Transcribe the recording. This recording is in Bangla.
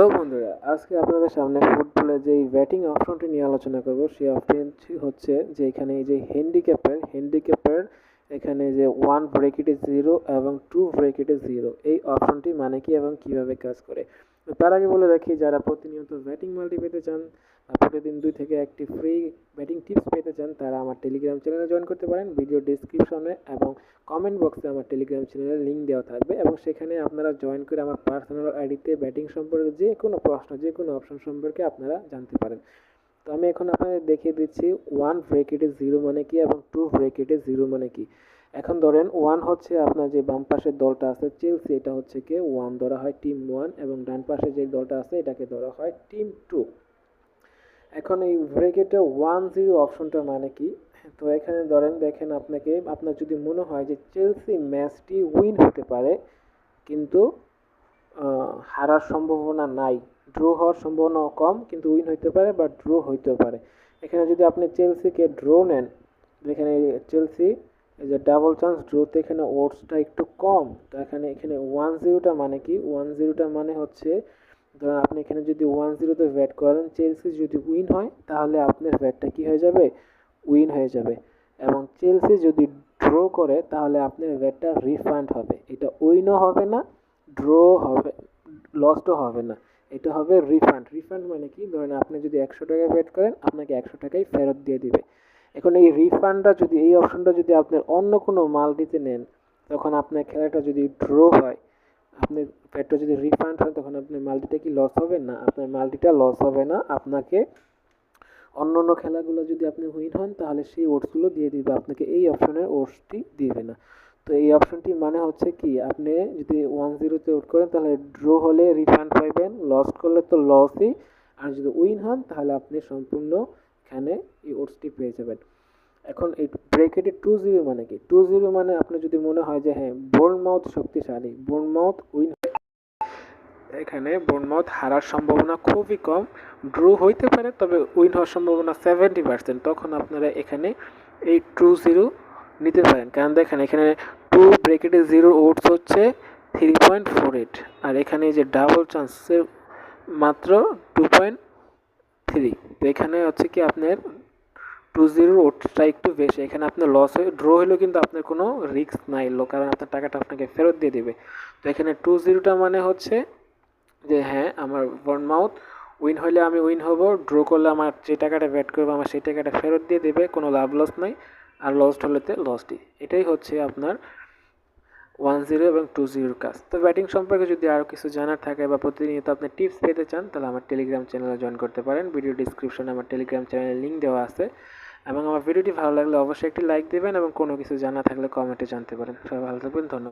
তো বন্ধুরা, আজকে আপনাদের সামনে ফুটবলে যে ব্যাটিং অপশনটি নিয়ে আলোচনা করব, সেই অপশনটি হচ্ছে যে এখানে এই যে হ্যান্ডিক্যাপের হ্যান্ডিক্যাপের এখানে যে ওয়ান ব্রেকেটে জিরো এবং টু ব্রেকেটে জিরো এই অপশনটি মানে কি এবং কীভাবে কাজ করে? তো তার আগে বলে রাখি, যারা প্রতিনিয়ত ব্যাটিং মাল্টি পেতে চান প্রতিদিন দুই থেকে একটি ফ্রি ব্যাটিং টিপস পেতে চান, তারা আমার টেলিগ্রাম চ্যানেলে জয়েন করতে পারেন। ভিডিও ডিসক্রিপশনে এবং কমেন্ট বক্সে আমার টেলিগ্রাম চ্যানেলের লিঙ্ক দেওয়া থাকবে এবং সেখানে আপনারা জয়েন করে আমার পার্সোনাল আইডিতে ব্যাটিং সম্পর্কে যে কোনো প্রশ্ন, যে কোনো অপশন সম্পর্কে আপনারা জানতে পারেন। তো আমি এখন আপনাদের দেখিয়ে দিচ্ছি ওয়ান ব্রেকেটে জিরো মানে কি এবং টু ব্রেকেটে জিরো মানে কি। এখন ধরেন ওয়ান হচ্ছে আপনার যে বাম পাশের দলটা আছে চেলসি এটা হচ্ছে কি? ওয়ান ধরা হয় টিম ওয়ান এবং ডান পাশে যে দলটা আছে, এটাকে ধরা হয় টিম টু এখন এই ব্রেকেটে ওয়ান জিরো অপশনটা মানে কি? তো এখানে ধরেন দেখেন আপনাকে, আপনার যদি মনে হয় যে চেলসি ম্যাচটি উইন হতে পারে, কিন্তু হারার সম্ভাবনা নাই। ড্র হওয়ার সম্ভাবনা কম, কিন্তু উইন হইতে পারে বা ড্র হইতে পারে। এখানে যদি আপনি চেলসিকে ড্র নেন যেখানে চেলসি এই যে ডাবল চান্স ড্রোতে এখানে ওটসটা একটু কম, তো এখানে এখানে ওয়ান জিরোটা মানে কি? ওয়ান জিরোটা মানে হচ্ছে, ধরুন আপনি এখানে যদি ওয়ান জিরোতে ব্যাট করেন চেলসি যদি উইন হয়, তাহলে আপনার ব্যাটটা কি হয়ে যাবে? উইন হয়ে যাবে। এবং চেলসি যদি ড্র করে, তাহলে আপনার ব্যাটটা রিফান্ড হবে। এটা উইনও হবে না ড্র হবে লসও হবে না। এটা হবে রিফান্ড রিফান্ড মানে কি? ধরেন আপনি যদি একশো টাকায় ব্যাট করেন, আপনাকে একশো টাকাই ফেরত দিয়ে দিবে। এখন এই রিফান্ডটা যদি, এই অপশনটা যদি আপনার অন্য কোনো মাল্টিতে নেন, তখন আপনার খেলাটা যদি ড্র হয় আপনি ব্যাটটা যদি রিফান্ড হয়, তখন আপনার মাল্টিটা কি লস হবে? না, আপনার মাল্টিটা লস হবে না। আপনাকে অন্য অন্য খেলাগুলো যদি আপনি উইন হন, তাহলে সেই ওটসগুলো দিয়ে দিবে। আপনাকে এই অপশনের ওটসটি দিবে না। তো এই অপশনটি মানে হচ্ছে কি, আপনি যদি ওয়ান জিরোতে ওট করেন, তাহলে ড্র হলে রিফান্ড পাইবেন লস করলে তো লসই আর যদি উইন হন, তাহলে আপনি সম্পূর্ণ এখানে এই ওটসটি পেয়ে যাবেন। এখন এই ব্রেকেটে টু জিরো মানে কি? টু জিরো মানে আপনার যদি মনে হয় যে হ্যাঁ বোর্নমাউথ শক্তিশালী বোর্নমাউথ উইন এখানে বোর্নমাউথ হারার সম্ভাবনা খুবই কম ড্রু হইতে পারে, তবে উইন হওয়ার সম্ভাবনা সেভেন্টি পার্সেন্ট তখন আপনারা এখানে এই টু জিরো নিতে পারেন। কারণ দেখেন, এখানে টু ব্রেকেটে জিরো ওটস হচ্ছে থ্রি পয়েন্ট ফোর এইট আর এখানে যে ডাবল চান্সের মাত্র টু পয়েন্ট থ্রি তো এখানে হচ্ছে কি আপনার টু জিরোর ওটটা একটু বেশি। এখানে আপনার লস হয়ে ড্র হলেও কিন্তু আপনার কোনো রিস্ক নাই লো, কারণ আপনার টাকাটা আপনাকে ফেরত দিয়ে দেবে। তো এখানে টু জিরোটা মানে হচ্ছে যে হ্যাঁ আমার মাউথ উইন হলে আমি উইন হব। ড্র করলে আমার যে টাকাটা ব্যাট করব, আমার সেই টাকাটা ফেরত দিয়ে দেবে, কোনো লাভ লস নাই। আর লস্ট হলেতে লসটি এটাই হচ্ছে আপনার ওয়ান জিরো এবং টু জিরোর কাজ তো ব্যাটিং সম্পর্কে যদি আরও কিছু জানার থাকে বা প্রতিনিয়ত আপনি টিপস পেতে চান, তাহলে আমার টেলিগ্রাম চ্যানেলে জয়েন করতে পারেন। ভিডিও ডিসক্রিপশনে আমার টেলিগ্রাম চ্যানেলের লিঙ্ক দেওয়া আছে। এবং আমার ভিডিওটি ভালো লাগলে অবশ্যই একটি লাইক দেবেন এবং কোনো কিছু জানা থাকলে কমেন্টে জানতে পারেন। সবাই ভালো থাকবেন, ধন্যবাদ।